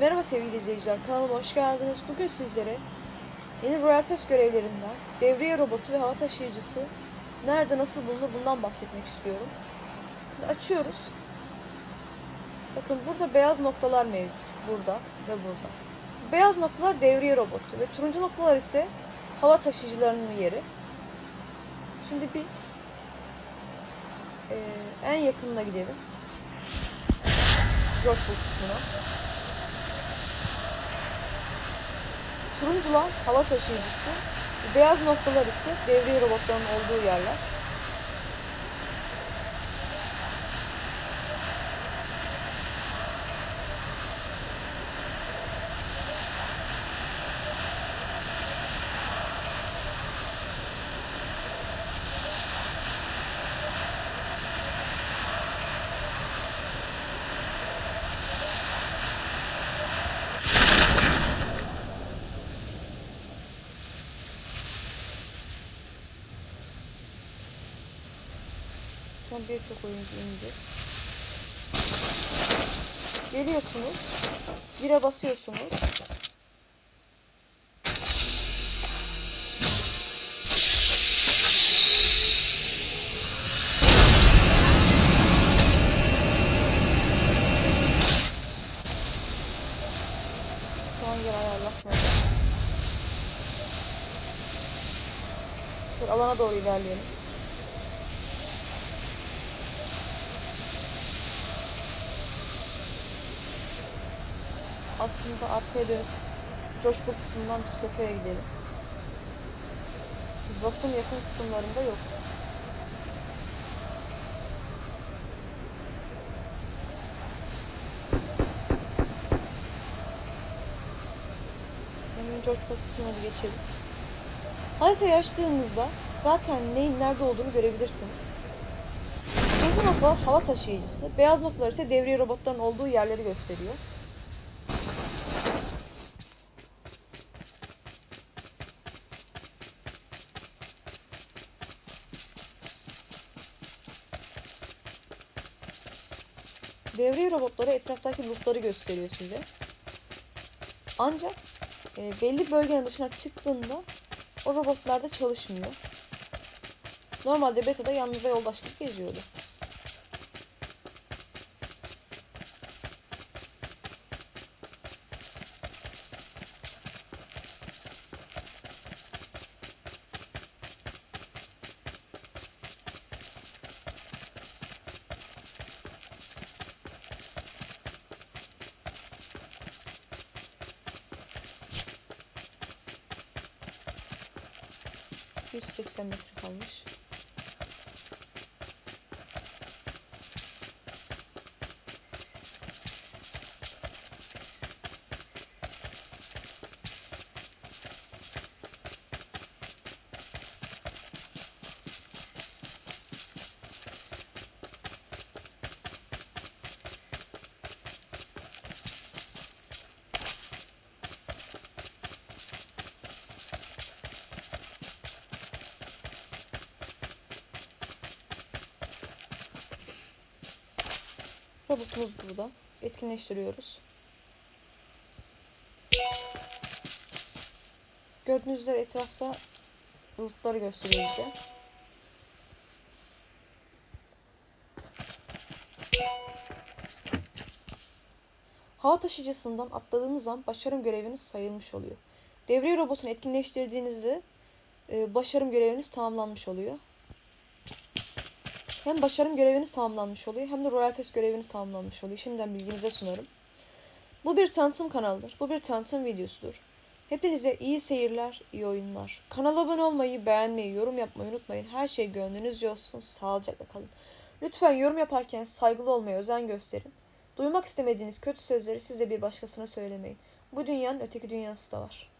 Merhaba sevgili izleyiciler, kanalıma hoş geldiniz. Bugün sizlere yeni Royal Pass görevlerinden devriye robotu ve hava taşıyıcısı nerede nasıl bulunur bundan bahsetmek istiyorum. Şimdi açıyoruz. Bakın burada beyaz noktalar mevcut. Burada ve burada. Beyaz noktalar devriye robotu ve turuncu noktalar ise hava taşıyıcılarının yeri. Şimdi biz eee, en yakınına gidelim. Rockpool kısmına. Turuncular hava taşıyıcısı, beyaz noktalar ise devriye robotların olduğu yerler. Şu an birçok oyuncu indi. Geliyorsunuz. Bire basıyorsunuz. Alana doğru ilerleyelim. Aslında arkaya dönüp coşku kısmından biz köpeğe gidelim. Baktım yakın kısımlarında yok. Hemen coşku kısmına geçelim. Haritayı açtığımızda zaten neyin nerede olduğunu görebilirsiniz. Kırmızı noktalar hava taşıyıcısı, beyaz noktalar ise devriye robotların olduğu yerleri gösteriyor. Devriye robotları etraftaki lootları gösteriyor size. Ancak e, belli bölgenin dışına çıktığında o robotlar da çalışmıyor. Normalde beta'da yanınıza yoldaşlık geziyordu. ...180 metre kalmış. Robotumuz burada. Etkinleştiriyoruz. Gördüğünüz üzere etrafta bulutları gösteriyor bize. Hava taşıyıcısından atladığınız an başarım göreviniz sayılmış oluyor. Devriye robotunu etkinleştirdiğinizde e, başarım göreviniz tamamlanmış oluyor. Hem başarım göreviniz tamamlanmış oluyor hem de Royal Pass göreviniz tamamlanmış oluyor. Şimdiden bilginize sunarım. Bu bir tanıtım kanalıdır. Bu bir tanıtım videosudur. Hepinize iyi seyirler, iyi oyunlar. Kanala abone olmayı, beğenmeyi, yorum yapmayı unutmayın. Her şey gönlünüzce olsun. Sağlıcakla kalın. Lütfen yorum yaparken saygılı olmaya özen gösterin. Duymak istemediğiniz kötü sözleri siz de bir başkasına söylemeyin. Bu dünyanın öteki dünyası da var.